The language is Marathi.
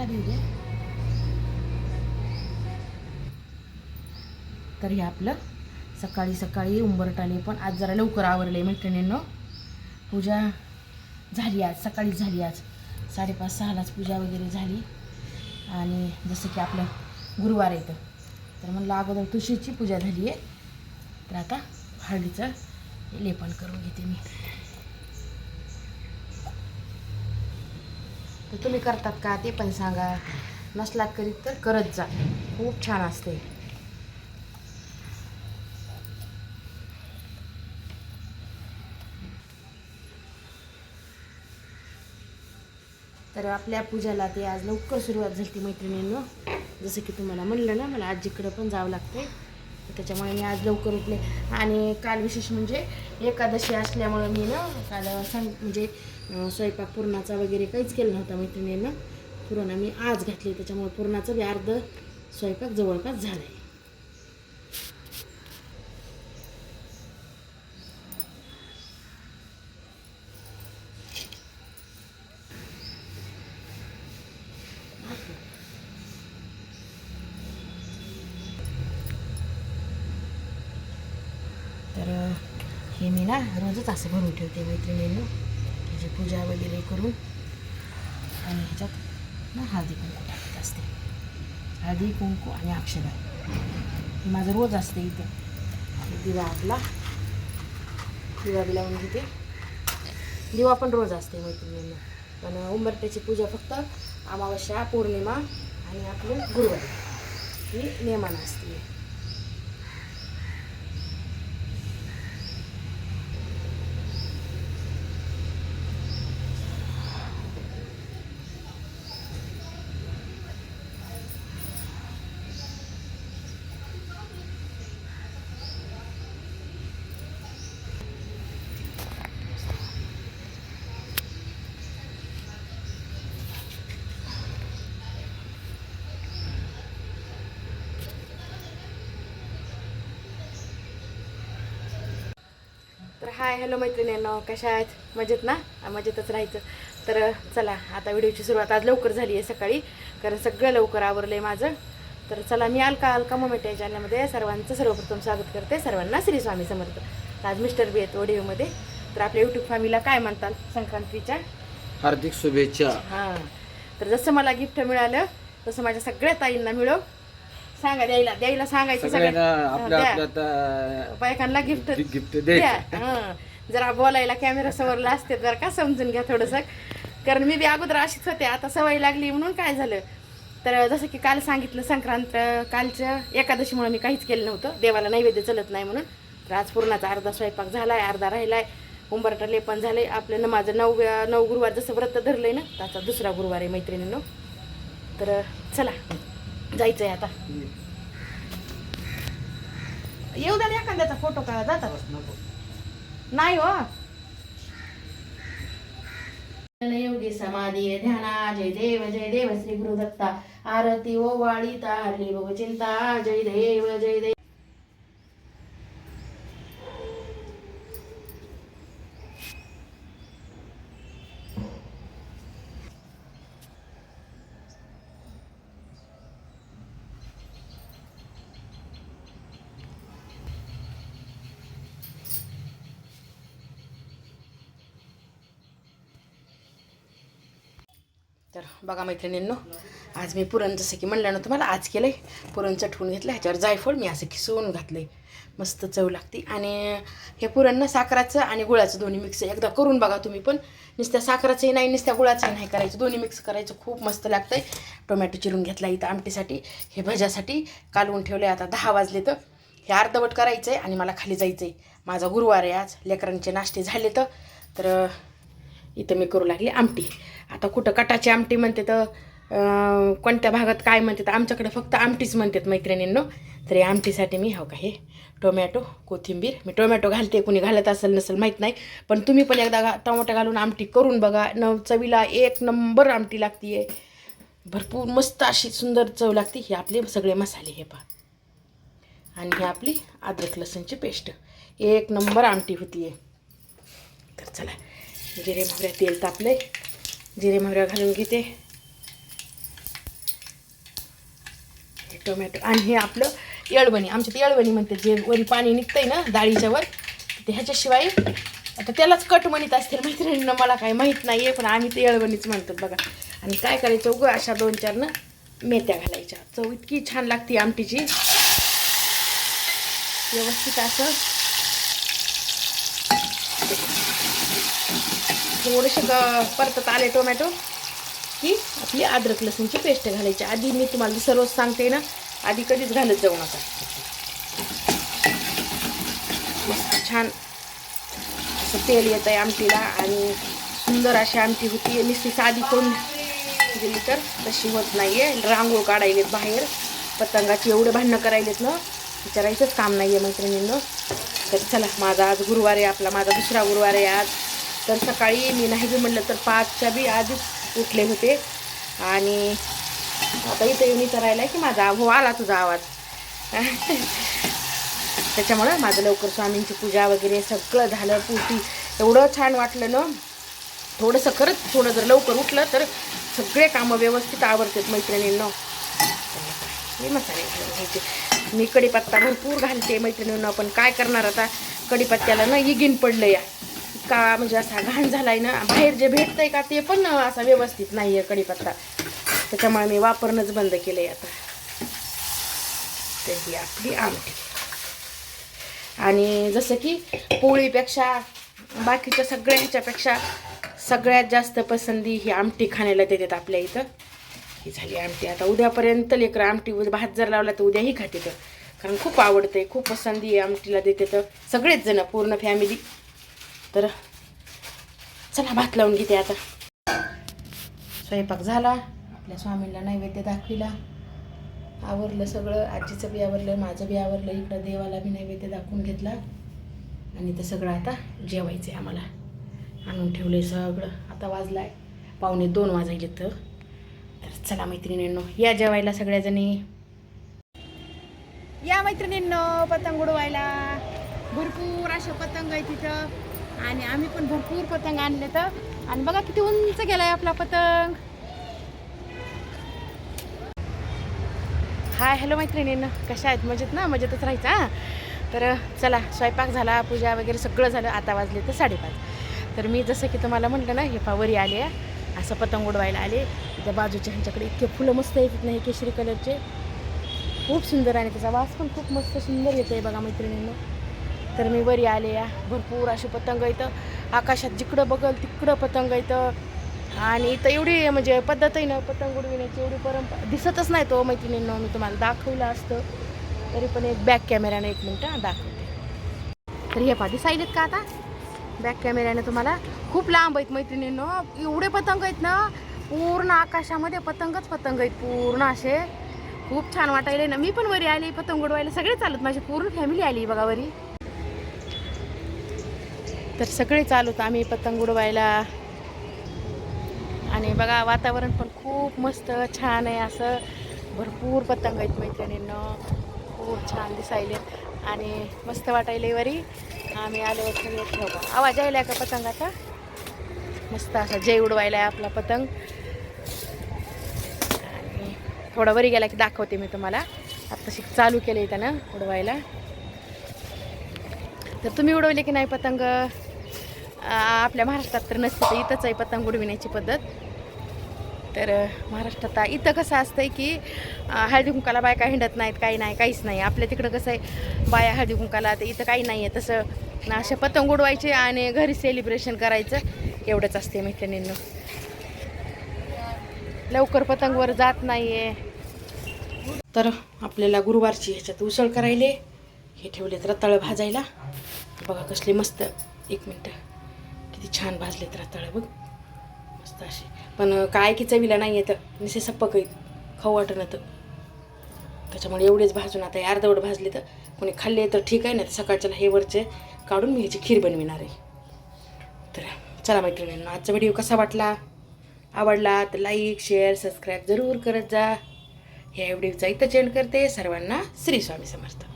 आपला देऊ तर हे आपलं सकाळी सकाळी उंबरटाने पण आज जरा लवकर आवरले मैत्रिणींनो पूजा झाली आज सकाळीच झाली आज. साडेपाच सहालाच पूजा वगैरे झाली. आणि जसं की आपलं गुरुवार येतं तर. म्हणलं अगोदर तुळशीची पूजा झाली आहे तर आता हळदीचं लेपन करून घेते मी. तर तुम्ही करतात का ते पण सांगा. नसलात करीत तर करत जा. खूप छान असते तर आपल्या पूजाला ते आज लवकर सुरुवात झाली ती मैत्रिणींनो. जसं की तुम्हाला म्हणलं ना मला आजीकडं पण जावं लागते त्याच्यामुळे मी आज लवकर उठले. आणि काल विशेष म्हणजे एकादशी असल्यामुळं मी ना काल सांग म्हणजे स्वयंपाक पुरणाचा वगैरे काहीच केला नव्हता मैत्रिणीनं. पुरण मी आज घातली त्याच्यामुळे पुरणाचं बी अर्ध स्वयंपाक जवळपास झाला आहे तर ना रोजच असं भरून ठेवते मैत्रिणींना. त्याची म्हणजे पूजा वगैरे करून. आणि ह्याच्यात ना हळदी कुंकू टाकत असते. हळदी कुंकू आणि अक्षदा. हे माझं रोज असते इथे. दिवा आपला. दिवा बी लावून घेते. दिवा पण रोज असते मैत्रिणींना. पण उंबरट्याची पूजा फक्त अमावस्या पौर्णिमा आणि आपली गुरुवारी. ही नियमानं असते तर हाय हॅलो मैत्रिणींनो कशा आहेत? मजेत ना? मजेतच राहायचं. तर चला आता व्हिडिओची सुरुवात आज लवकर झाली आहे सकाळी कारण सगळं लवकर आवरलं आहे माझं. तर चला मी अलका अलका मोमेट या चॅनलमध्ये सर्वांचं सर्वप्रथम स्वागत करते सर्वांना श्री स्वामी समर्थ. आज मिस्टर बी आहेत ओडिओमध्ये तर आपल्या यूट्यूब फॅमिलीला काय म्हणताल संक्रांतीच्या? हार्दिक शुभेच्छा. हां. तर जसं मला गिफ्ट मिळालं तसं माझ्या सगळ्या ताईंना मिळव सांगा द्यायला द्यायला सांगायचं सगळ्यांना आपल्या बायकांना गिफ्ट गिफ्ट द्या. हं. जरा बोलायला कॅमेरा समोरला असते जर का समजून घ्या थोडंसं. कारण मी बी अगोदर अशीच होते आता सवय लागली म्हणून काय झालं? तर जसं की काल सांगितलं संक्रांत कालच्या एकादशीमुळे मी काहीच केलं नव्हतं. देवाला नैवेद्य चलत नाही म्हणून. तर आज पूर्णाचा अर्धा स्वयंपाक झालाय अर्धा राहिलाय. उंबरटा लेपन झालंय आपल्याला माझं नऊ नऊ गुरुवार जसं व्रत धरलंय ना त्याचा दुसरा गुरुवार आहे मैत्रिणींनो. तर चला. जायचंय आता. येऊ द्या ना एखाद्याचा फोटो काढा जातात. नाही हो. योगी समाधी ध्याना जय देव जय देव श्री गुरुदत्ता आरती ओ वाळीता हरली बघ चिंता जय देव जय देव. तर बघा मैत्रिणींनो आज मी पुरण जसं की म्हणलं ना तुम्हाला आज केलं आहे पुरण चटवून घेतलं ह्याच्यावर जायफळ मी असं खिसवून घातलं आहे मस्त चव लागते. आणि हे पुरण ना साखराचं आणि गुळाचं दोन्ही मिक्स एकदा करून बघा तुम्ही पण. नुसत्या साखराचंही नाही नुसत्या गुळाचंही नाही करायचं. दोन्ही मिक्स करायचं खूप मस्त लागतं आहे टोमॅटो चिरून घेतला इथं आमटीसाठी. हे भज्यासाठी कालवून ठेवलं आहे आता दहा वाजले तर. हे अर्धवट करायचं आहे आणि मला खाली जायचं आहे माझा गुरुवार आहे आज. लेकरांचे नाश्ते झाले तर इथं मी करू लागली आमटी. आता कुठं कटाची आमटी म्हणते तर कोणत्या भागात काय म्हणते तर आमच्याकडे फक्त आमटीच म्हणतात मैत्रिणींनो. तर या आमटीसाठी मी हो का हे टोमॅटो कोथिंबीर मी टोमॅटो घालते कुणी घालत असेल नसेल माहीत नाही. पण तुम्ही पण एकदा घा टोमॅटो घालून आमटी करून बघा. न चवीला एक नंबर आमटी लागते आहे भरपूर मस्त अशी सुंदर चव लागते. हे आपले सगळे मसाले हे पहा. आणि ही आपली अद्रक लसूणची पेस्ट. एक नंबर आमटी होती आहे तर चला. जिरे मोहऱ्या तेल तापले जिरे मोहऱ्या घालून घेते. टोमॅटो आणि हे आपलं येळवणी. आमच्यात येळवणी म्हणते जे वरी पाणी निघतंय ना डाळीच्या वर ते ह्याच्याशिवाय आता त्यालाच कट म्हणत असतील मैत्रिणींना मला काही माहीत नाही आहे पण आम्ही ते येळवणीच म्हणतात बघा. आणि काय करायचं उगं अशा दोन चार ना मेथ्या घालायच्या. चव इतकी छान लागते आमटीची. व्यवस्थित असं थोडेसे ग परतत आले टोमॅटो. की आपली अद्रक लसूणची पेस्ट घालायची. आधी मी तुम्हाला सर्वच सांगते ना आधी कधीच घालत जाऊ नका. मस्त छान असं तेल येत आहे आमटीला आणि सुंदर अशी आमटी होती. नुसती साधी कोण दिली तर तशी होत नाही आहे रांगोळ काढायलेत बाहेर. पतंगाची एवढे भांडणं करायलेत ना विचारायचंच काम नाही आहे मैत्रिणींना. तर चला माझा आज गुरुवार आहे आपला माझा दुसरा गुरुवार आहे आज. तर सकाळी मी नाही बी म्हणलं तर पाचच्या बी आधीच उठले होते. आणि आता इथे येऊन विचारायला की माझा हो आला तुझा आवाज. त्याच्यामुळं माझं लवकर स्वामींची पूजा वगैरे सगळं झालं पूर्ती. एवढं छान वाटलं ना. थोडंसं खरंच थोडं जर लवकर उठलं तर सगळे कामं व्यवस्थित आवडतात मैत्रिणींना. हे मसाले घालून घ्यायचे. मी कढीपत्ता भरपूर घालते मैत्रिणींना पण काय करणार आता? कढीपत्त्याला ना इगिन पडलं या. का म्हणजे असा घाण झालाय ना बाहेर जे भेटतंय का ते पण असा व्यवस्थित नाही आहे कढीपत्ता त्याच्यामुळे मी वापरणंच बंद केलं आहे आता. तर ही आपली आमटी. आणि जसं की पोळीपेक्षा बाकीच्या सगळ्या ह्याच्यापेक्षा सगळ्यात जास्त पसंती ही आमटी खाण्याला देतात आपल्या इथं. ही झाली आमटी. आता उद्यापर्यंत लेकरं आमटी भात जर लावला तर उद्याही खाते तर कारण खूप आवडते खूप पसंती आहे आमटीला देते तर सगळेच जण पूर्ण फॅमिली तर चला भात लावून घेते आता. स्वयंपाक झाला. आपल्या स्वामींना नैवेद्य दाखविला. आवरलं सगळं. आजीचं बी आवरलं माझं बी आवरलं. इकडं देवाला बी नैवेद्य दाखवून घेतला. आणि ते सगळं आता जेवायचं आहे आम्हाला. आणून ठेवलं आहे सगळं. आता वाजला आहे पाहुणे दोन वाजायचे तर. तर चला मैत्रिणींनो या जेवायला सगळ्याजणी. या मैत्रिणींनो पतंग उडवायला. भरपूर असे पतंग आहे तिथं आणि आम्ही पण भरपूर पतंग आणले तर. आणि बघा किती उंच गेलाय आपला पतंग. हाय हॅलो मैत्रिणीनं कशा आहेत? मजेत ना? मजेतच राहायचं हां? तर चला स्वयंपाक झाला पूजा वगैरे सगळं झालं. आता वाजले तर साडेपाच. तर मी जसं की तुम्हाला म्हटलं ना हे पावरी आले असं पतंग उडवायला आले. त्या बाजूच्या ह्यांच्याकडे इतके फुलं मस्त येतात नाही केशरी कलरचे. खूप सुंदर आणि त्याचा वास पण खूप मस्त सुंदर येतो आहे बघा मैत्रिणींना. तर मी वरी आले या. भरपूर असे पतंग येतं आकाशात जिकडं बघल तिकडं पतंग येतं आणि इथं एवढी म्हणजे पद्धत आहे ना पतंग उडविण्याची एवढी परंपरा दिसतच नाही तो मैत्रिणींनो मी तुम्हाला दाखवलं असतं. तरी पण एक बॅक कॅमेऱ्याने एक मिनटं दाखवते. तर हे पा दिसायलेत का आता? बॅक कॅमेऱ्याने तुम्हाला खूप लांब आहेत मैत्रिणींनो. एवढे पतंग आहेत ना पूर्ण आकाशामध्ये पतंगच पतंग आहेत पूर्ण असे. खूप छान वाटायले ना. मी पण वरी आली पतंग उडवायला. सगळे चालत माझी पूर्ण फॅमिली आली बघा वरी. तर सगळे चालूत. आम्ही पतंग उडवायला. आणि बघा वातावरण पण खूप मस्त छान आहे असं. भरपूर पतंग आहेत मैत्रिणींनं. खूप छान दिसायले. आणि मस्त वाटायले वरी. आम्ही आलो सगळे ठेवा. आवाज यायला का पतंगाचा? मस्त असा जय उडवायला आहे आपला पतंग. आणि थोडा वरी गेला की दाखवते मी तुम्हाला. आत्ताशी चालू केलं आहे त्यानं उडवायला. तर तुम्ही उडवले की नाही पतंग? आपल्या महाराष्ट्रात तर नसते तर इथंच आहे पतंग उडविण्याची पद्धत. तर महाराष्ट्रात इथं कसं असतंय की हळदी कुंकाला बायका हिंडत नाहीत काही नाही काहीच नाही. आपल्या तिकडं कसं आहे बाया हळदी कुंकाला तर इथं काही नाही आहे तसं असे पतंग उडवायचे आणि घरी सेलिब्रेशन करायचं. एवढंच असते मैत्रिणींना. लवकर पतंगवर जात नाही आहे तर आपल्याला गुरुवारची ह्याच्यात उसळ करायले. हे ठेवलेत रताळं भाजायला. बघा कसले मस्त एक मिनटं. किती छान भाजलेत रताळं बघ. मस्त असे. पण काय की चवीला नाही येतं निसे सप्पक आहेत. खाऊ वाटणं तर. त्याच्यामुळे एवढेच भाजून आता अर्धवट भाजले तर कोणी खाल्ले तर ठीक आहे ना तर सकाळच्याला हे वरचे काढून मी ह्याची खीर बनविणार आहे. तर चला मैत्रिणींना आजचा व्हिडिओ कसा वाटला? आवडला तर लाईक शेअर सबस्क्राईब जरूर करत जा. ह्या व्हिडिओचा इथं चेंड करते. सर्वांना श्री स्वामी समर्थ.